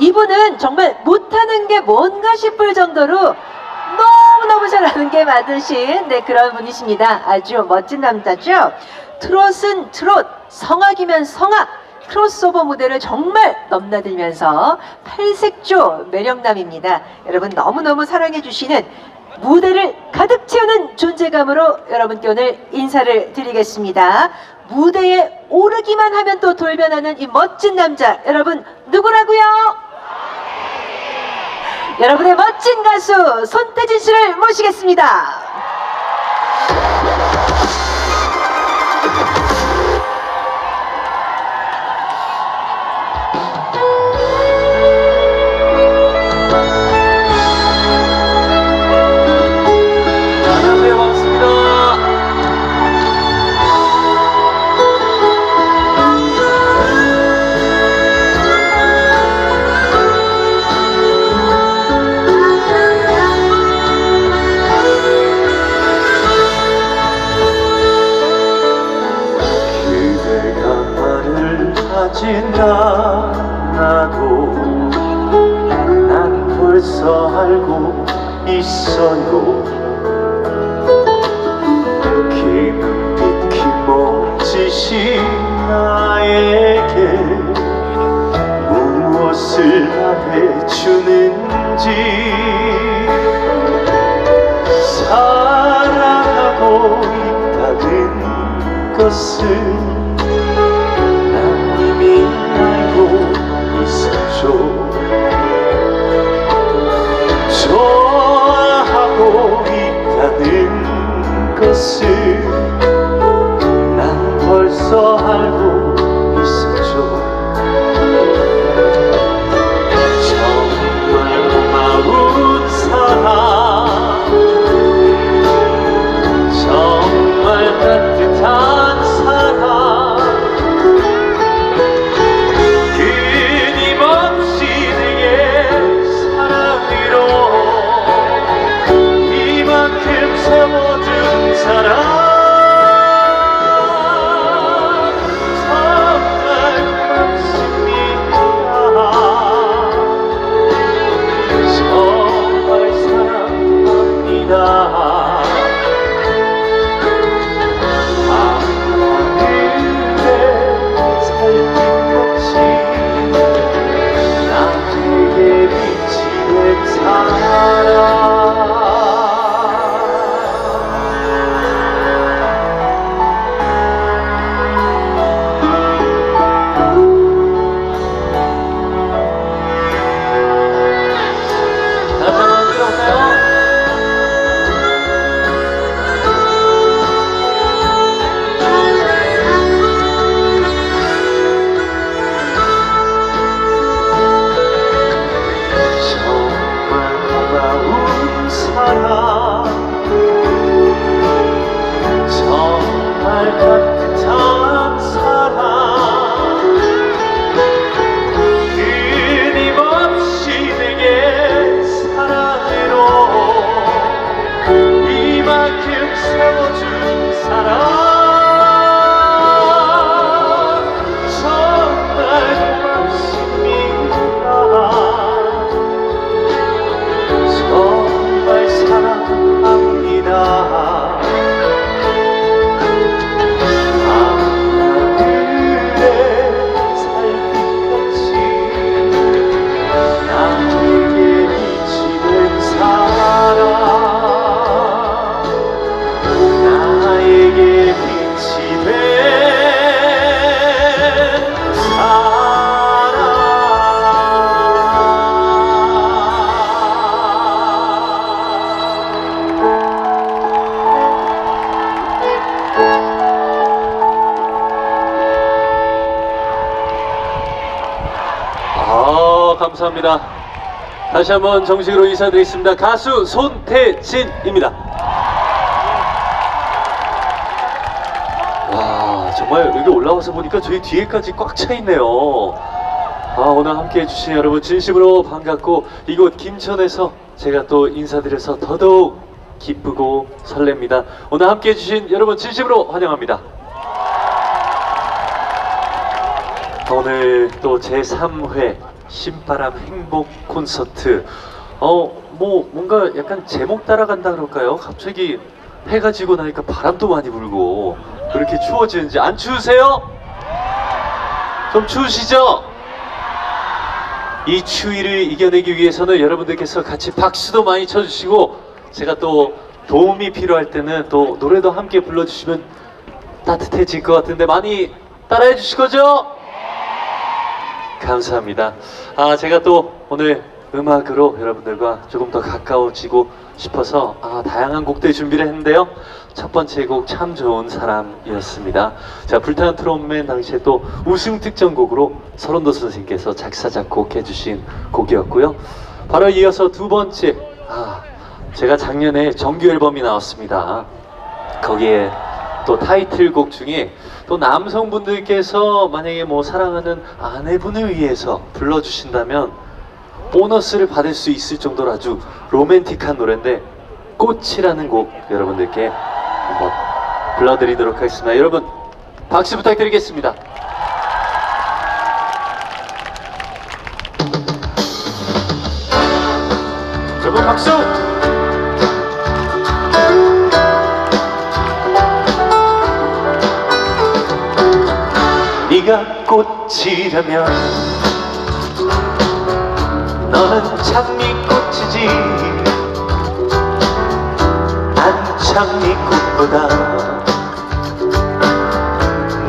이분은 정말 못하는 게 뭔가 싶을 정도로 너무너무 잘하는 게 많으신 네, 그런 분이십니다. 아주 멋진 남자죠. 트롯은 트롯, 성악이면 성악. 크로스오버 무대를 정말 넘나들면서 팔색조 매력남입니다. 여러분 너무너무 사랑해주시는 무대를 가득 채우는 존재감으로 여러분께 오늘 인사를 드리겠습니다. 무대에 오르기만 하면 또 돌변하는 이 멋진 남자 여러분 누구라고요? 여러분의 멋진 가수 손태진 씨를 모시겠습니다. 감사합니다. 다시 한번 정식으로 인사드리겠습니다. 가수 손태진입니다. 와 정말 여기 올라와서 보니까 저희 뒤에까지 꽉 차 있네요. 아 오늘 함께 해주신 여러분 진심으로 반갑고 이곳 김천에서 제가 또 인사드려서 더더욱 기쁘고 설렙니다. 오늘 함께 해주신 여러분 진심으로 환영합니다. 오늘 또 제3회 신바람 행복 콘서트. 어, 뭐 뭔가 약간 제목 따라간다 그럴까요? 갑자기 해가 지고 나니까 바람도 많이 불고 그렇게 추워지는지 안 추우세요? 좀 추우시죠? 이 추위를 이겨내기 위해서는 여러분들께서 같이 박수도 많이 쳐주시고 제가 또 도움이 필요할 때는 또 노래도 함께 불러주시면 따뜻해질 것 같은데 많이 따라해 주실 거죠? 감사합니다. 아 제가 또 오늘 음악으로 여러분들과 조금 더 가까워지고 싶어서 아, 다양한 곡들 준비를 했는데요. 첫 번째 곡 참 좋은 사람이었습니다. 자 불타는 트롯맨 당시에 또 우승 특전곡으로 서른도 선생님께서 작사 작곡해 주신 곡이었고요. 바로 이어서 두 번째 아 제가 작년에 정규 앨범이 나왔습니다. 거기에 또 타이틀곡 중에 또 남성분들께서 만약에 뭐 사랑하는 아내분을 위해서 불러주신다면 보너스를 받을 수 있을 정도로 아주 로맨틱한 노래인데 꽃이라는 곡 여러분들께 한번 불러드리도록 하겠습니다. 여러분 박수 부탁드리겠습니다. 여러분 박수! 꽃이라면 너는 장미꽃이지. 난 장미꽃보다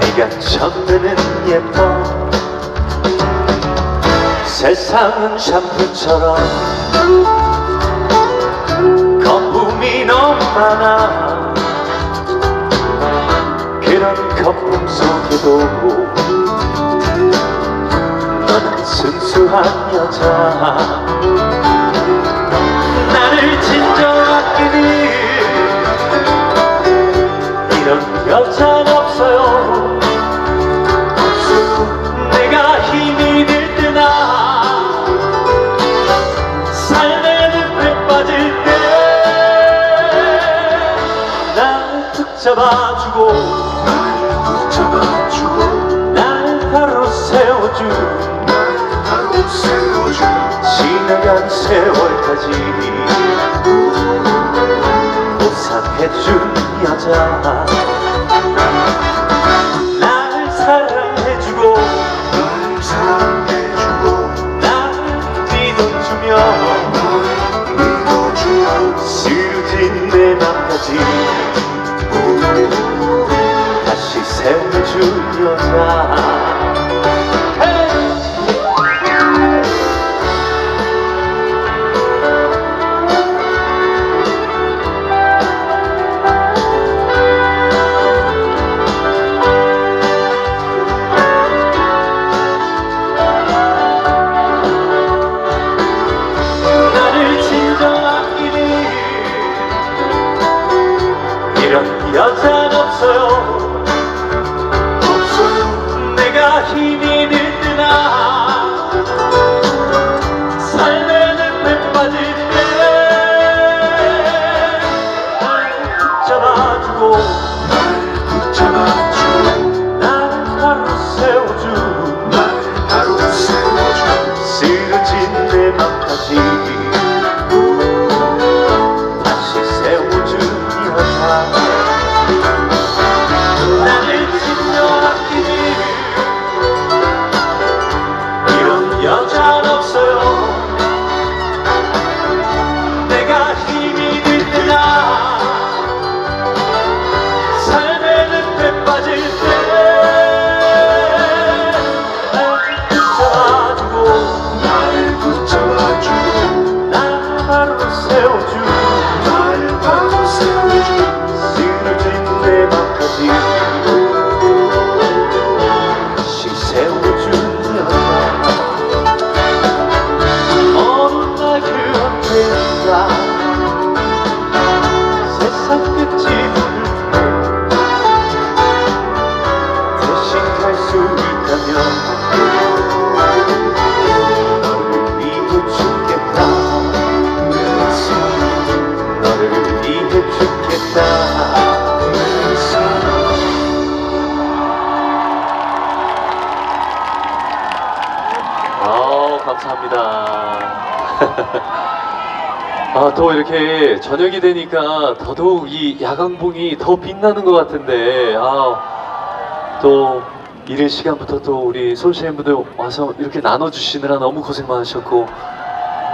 네가 첫눈은 예뻐. 세상은 샴푸처럼 거품이 너무 많아. 그런 거품 속에도 순수한 여자. 나를 진정하기는 이런 여자는 없어요. 내가 힘이 들 때나 삶의 늪에 빠질 때날 붙잡아 보상해준 여자 날 사랑해주고 날 사랑해주고 날 믿어주며 이렇게 저녁이 되니까 더더욱 이 야광봉이 더 빛나는 것 같은데, 아, 또 이른 시간부터 또 우리 솔시엠분들 와서 이렇게 나눠주시느라 너무 고생 많으셨고,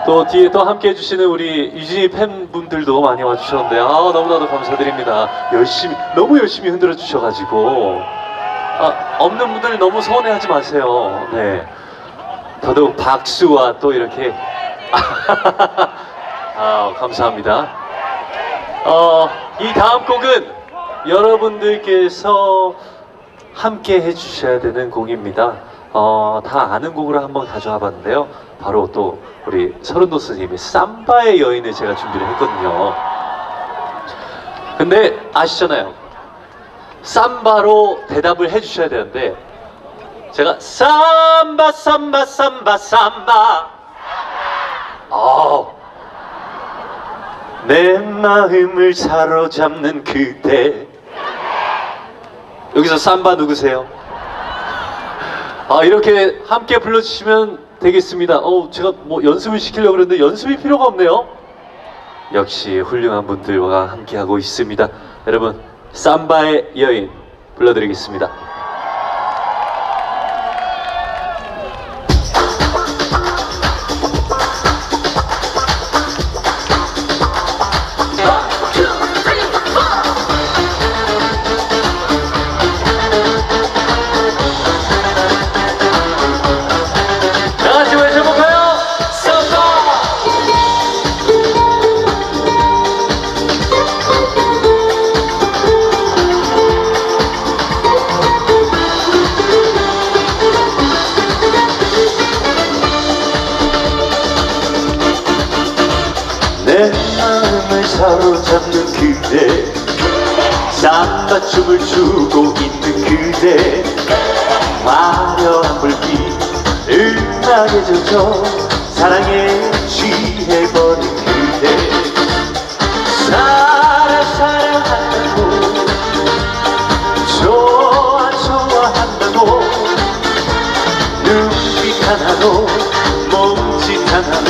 또 뒤에 또 함께 해주시는 우리 유진이 팬분들도 많이 와주셨는데, 아, 너무나도 감사드립니다. 열심히, 너무 열심히 흔들어 주셔가지고, 아, 없는 분들 너무 서운해하지 마세요. 네. 더더욱 박수와 또 이렇게 아, 감사합니다. 어, 이 다음 곡은 여러분들께서 함께 해주셔야 되는 곡입니다. 어, 다 아는 곡으로 한번 가져와 봤는데요. 바로 또 우리 서른도 선생님의 삼바의 여인을 제가 준비를 했거든요. 근데 아시잖아요. 삼바로 대답을 해주셔야 되는데 제가 삼바 삼바 삼바 삼바 아, 내 마음을 사로잡는 그대. 여기서 삼바 누구세요? 아 이렇게 함께 불러주시면 되겠습니다. 어 제가 뭐 연습을 시키려고 그랬는데 연습이 필요가 없네요. 역시 훌륭한 분들과 함께하고 있습니다. 여러분 삼바의 여인 불러드리겠습니다 다 삼바춤을 추고 있는 그대. 화려한 불빛 음악에 젖어 사랑에 취해버린 그대. 사랑 사랑한다고 좋아 좋아한다고 눈빛 하나로 몸짓 하나로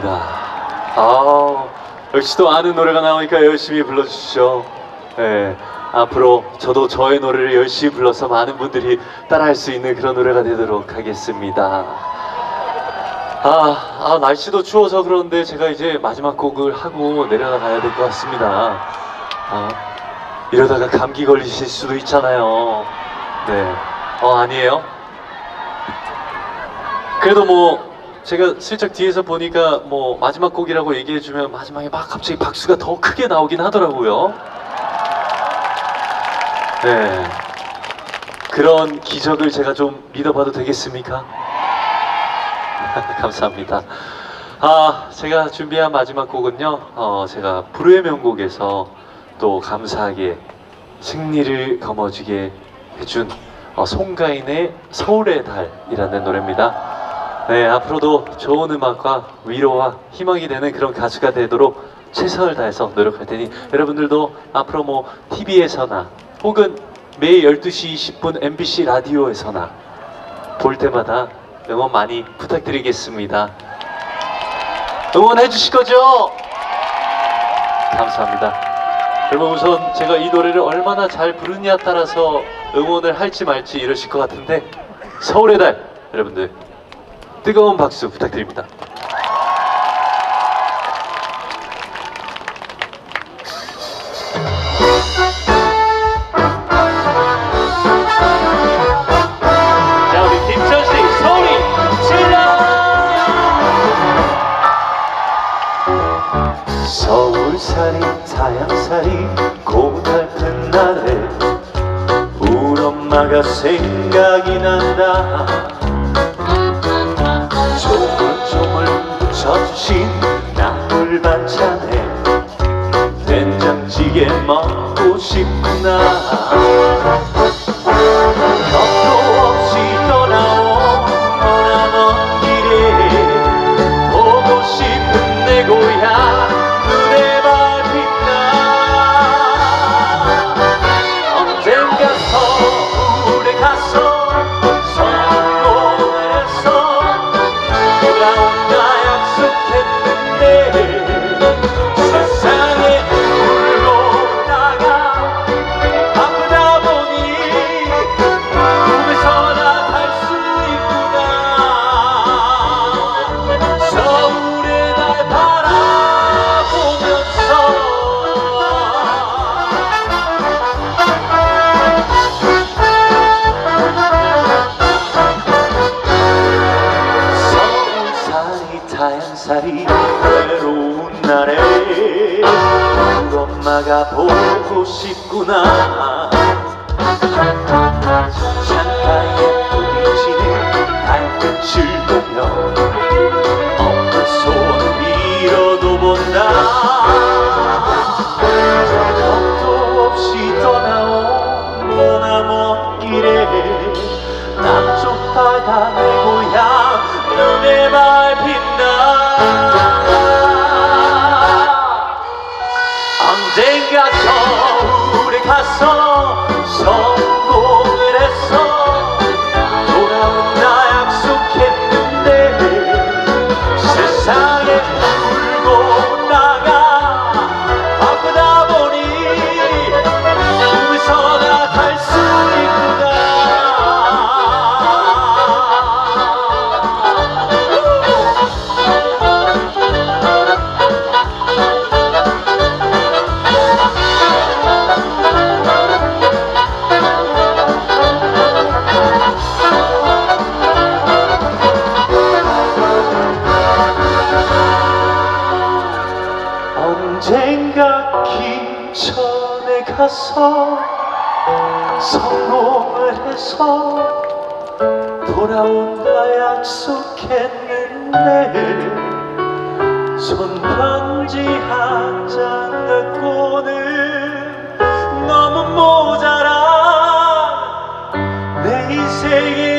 감사합니다. 아, 역시 또 아는 노래가 나오니까 열심히 불러주시죠. 네. 앞으로 저도 저의 노래를 열심히 불러서 많은 분들이 따라할 수 있는 그런 노래가 되도록 하겠습니다. 아, 아, 날씨도 추워서 그런데 제가 이제 마지막 곡을 하고 내려가야 될 것 같습니다. 아, 이러다가 감기 걸리실 수도 있잖아요. 네. 어, 아니에요? 그래도 뭐 제가 슬쩍 뒤에서 보니까 뭐 마지막 곡이라고 얘기해주면 마지막에 막 갑자기 박수가 더 크게 나오긴 하더라고요. 네. 그런 기적을 제가 좀 믿어봐도 되겠습니까? 감사합니다. 아, 제가 준비한 마지막 곡은요, 어, 제가 불후의 명곡에서 또 감사하게 승리를 거머쥐게 해준 어, 송가인의 서울의 달이라는 노래입니다. 네, 앞으로도 좋은 음악과 위로와 희망이 되는 그런 가수가 되도록 최선을 다해서 노력할 테니 여러분들도 앞으로 뭐 TV에서나 혹은 매일 12시 20분 MBC 라디오에서나 볼 때마다 응원 많이 부탁드리겠습니다. 응원해 주실 거죠? 감사합니다. 여러분 우선 제가 이 노래를 얼마나 잘 부르느냐에 따라서 응원을 할지 말지 이러실 것 같은데 서울의 달 여러분들 뜨거운 박수 부탁드립니다. 서 가서 성공을 해서 돌아온다 약속했는데 손편지 한장 갖고는 너무 모자라 내 인생의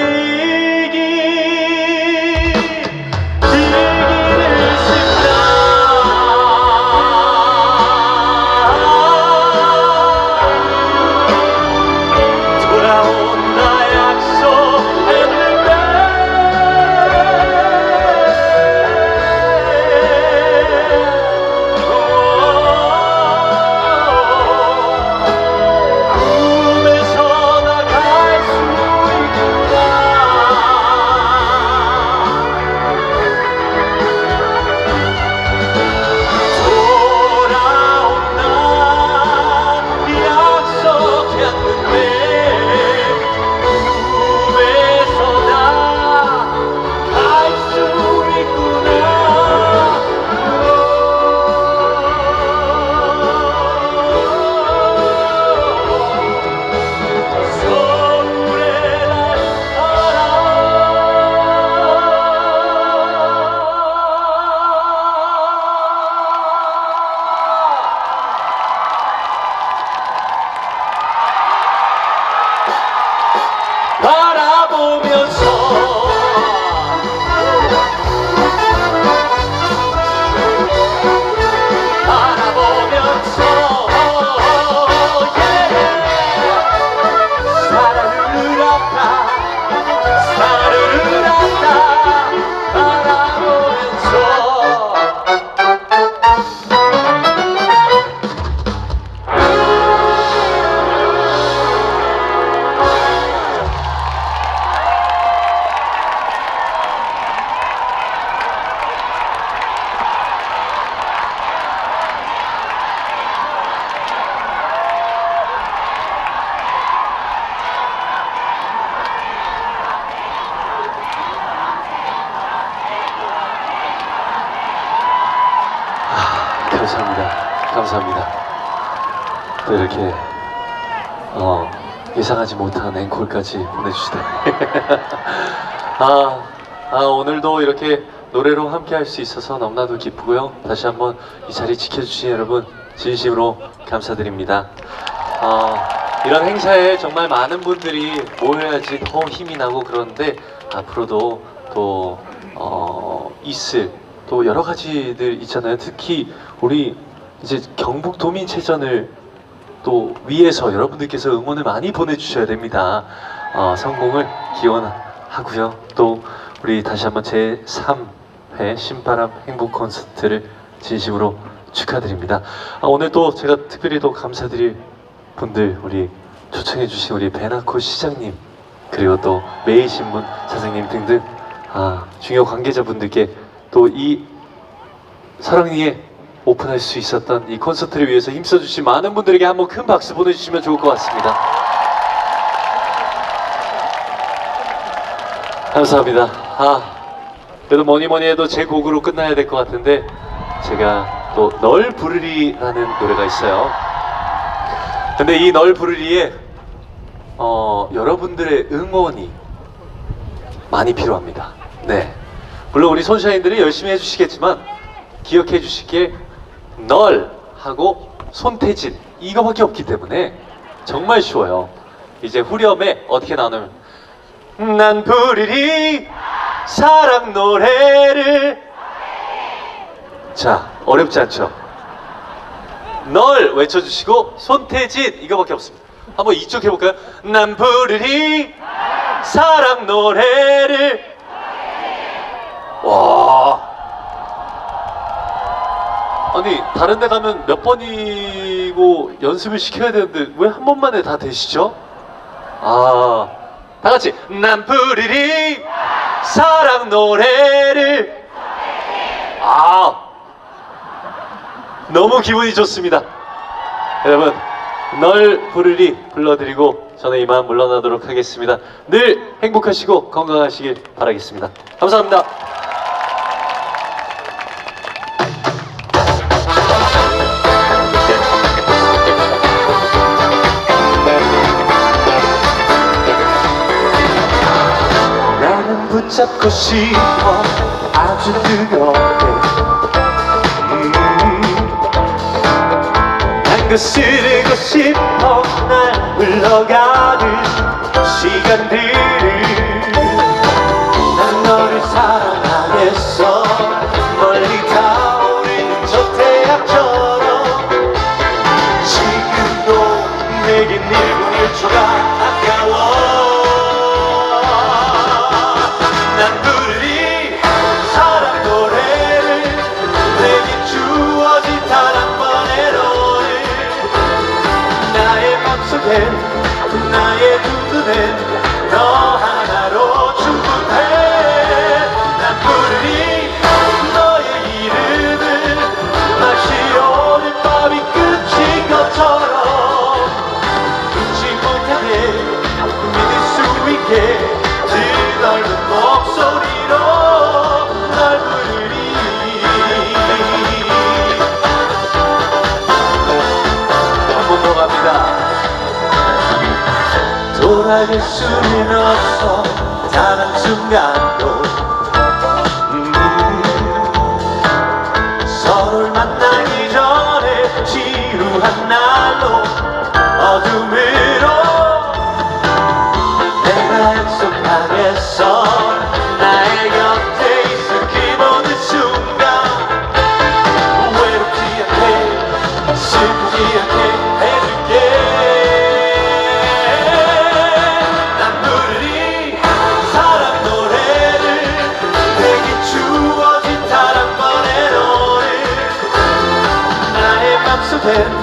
감사합니다. 또 이렇게 어, 예상하지 못한 앵콜까지 보내주시다. 아, 아, 오늘도 이렇게 노래로 함께 할 수 있어서 너무나도 기쁘고요. 다시 한번 이 자리 지켜주신 여러분 진심으로 감사드립니다. 어, 이런 행사에 정말 많은 분들이 모여야지 더 힘이 나고 그러는데 앞으로도 또 어, 있을 또 여러 가지들 있잖아요. 특히 우리 이제 경북 도민체전을 또 위에서 여러분들께서 응원을 많이 보내주셔야 됩니다. 어, 성공을 기원하고요. 또 우리 다시 한번 제 3회 신바람 행복 콘서트를 진심으로 축하드립니다. 아, 오늘 또 제가 특별히 또 감사드릴 분들 우리 초청해주신 우리 베나코 시장님 그리고 또 매일신문 사장님 등등 아, 중요 관계자분들께 또 이 사랑니에 오픈할 수 있었던 이 콘서트를 위해서 힘써주신 많은 분들에게 한번 큰 박수 보내주시면 좋을 것 같습니다. 감사합니다. 아, 그래도 뭐니 뭐니 해도 제 곡으로 끝나야 될 것 같은데 제가 또 널 부르리라는 노래가 있어요. 근데 이 널 부르리에 어, 여러분들의 응원이 많이 필요합니다. 네. 물론 우리 손샤인들이 열심히 해주시겠지만 기억해 주시기에 널 하고 손태진 이거밖에 없기 때문에 정말 쉬워요. 이제 후렴에 어떻게 나오냐면 난 부르리 사랑 노래를 자 어렵지 않죠? 널 외쳐주시고 손태진 이거밖에 없습니다. 한번 이쪽 해볼까요? 난 부르리 사랑 노래를 와 아니 다른 데 가면 몇 번이고 연습을 시켜야 되는데 왜 한 번만에 다 되시죠? 아, 다 같이 난 부르리 사랑 노래를 아, 너무 기분이 좋습니다. 여러분, 널 부르리 불러드리고 저는 이만 물러나도록 하겠습니다. 늘 행복하시고 건강하시길 바라겠습니다. 감사합니다. 붙잡고 싶어 아주 뜨겁게 음, 난 거스르고 싶어 날 흘러가는 시간들을 슬프지 않게 해줄게. 난 부르리 사랑 노래를 내게 주어진 번의 노래. 나의 맘속엔